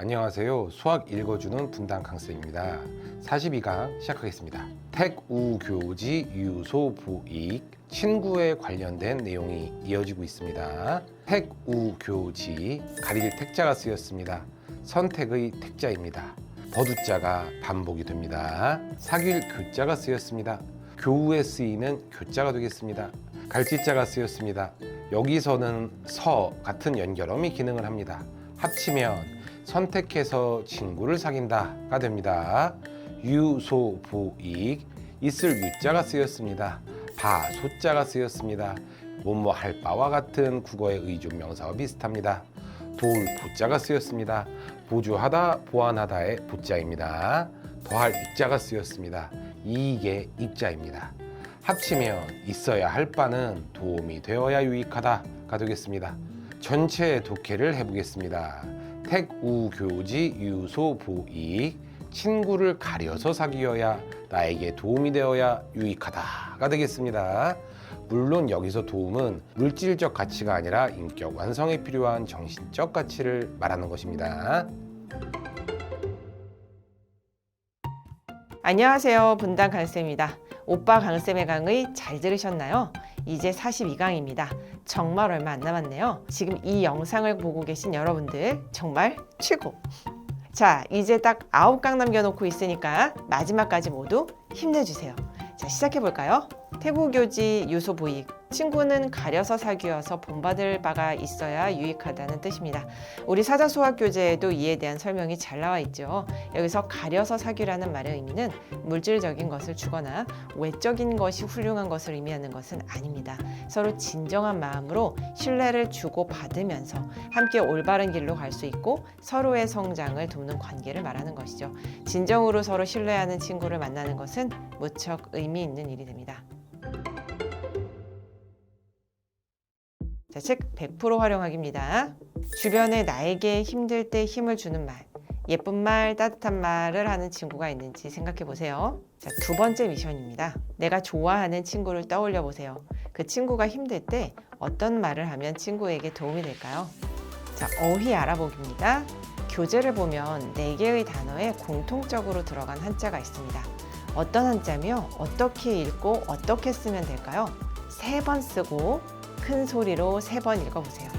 안녕하세요. 수학 읽어주는 분당 강쌤입니다. 42강 시작하겠습니다. 택우교지 유소 부익 친구에 관련된 내용이 이어지고 있습니다. 택우교지 가릴 택자가 쓰였습니다. 선택의 택자입니다. 버두자가 반복이 됩니다. 사귈 교자가 쓰였습니다. 교우에 쓰이는 교자가 되겠습니다. 갈지자가 쓰였습니다. 여기서는 서 같은 연결음이 기능을 합니다. 합치면 선택해서 친구를 사귄다가 됩니다. 유소 부익 있을 유자가 쓰였습니다. 바 소자가 쓰였습니다. 뭐뭐 할 바와 같은 국어의 의존 명사와 비슷합니다. 도울 보자가 쓰였습니다. 보조하다 보완하다의 보자입니다. 더할 입자가 쓰였습니다. 이익의 입자입니다. 합치면 있어야 할 바는 도움이 되어야 유익하다가 되겠습니다. 전체 독해를 해보겠습니다. 택우교지 유소부익 친구를 가려서 사귀어야 나에게 도움이 되어야 유익하다가 되겠습니다. 물론 여기서 도움은 물질적 가치가 아니라 인격 완성에 필요한 정신적 가치를 말하는 것입니다. 안녕하세요. 분당 강쌤입니다. 오빠 강쌤의 강의 잘 들으셨나요? 이제 42강입니다. 정말 얼마 안 남았네요. 지금 이 영상을 보고 계신 여러분들 정말 최고! 자, 이제 딱 9강 남겨놓고 있으니까 마지막까지 모두 힘내주세요. 자, 시작해볼까요? 태국교지 유소 부익. 친구는 가려서 사귀어서 본받을 바가 있어야 유익하다는 뜻입니다. 우리 사자수학 교재에도 이에 대한 설명이 잘 나와 있죠. 여기서 가려서 사귀라는 말의 의미는 물질적인 것을 주거나 외적인 것이 훌륭한 것을 의미하는 것은 아닙니다. 서로 진정한 마음으로 신뢰를 주고 받으면서 함께 올바른 길로 갈 수 있고 서로의 성장을 돕는 관계를 말하는 것이죠. 진정으로 서로 신뢰하는 친구를 만나는 것은 무척 의미 있는 일이 됩니다. 자, 책100% 활용하기입니다. 주변에 나에게 힘들 때 힘을 주는 말, 예쁜 말, 따뜻한 말을 하는 친구가 있는지 생각해 보세요. 자, 두 번째 미션입니다. 내가 좋아하는 친구를 떠올려 보세요. 그 친구가 힘들 때 어떤 말을 하면 친구에게 도움이 될까요? 자, 어휘 알아보기입니다. 교재를 보면 네 개의 단어에 공통적으로 들어간 한자가 있습니다. 어떤 한자며 어떻게 읽고 어떻게 쓰면 될까요? 세 번 쓰고 큰 소리로 세 번 읽어보세요.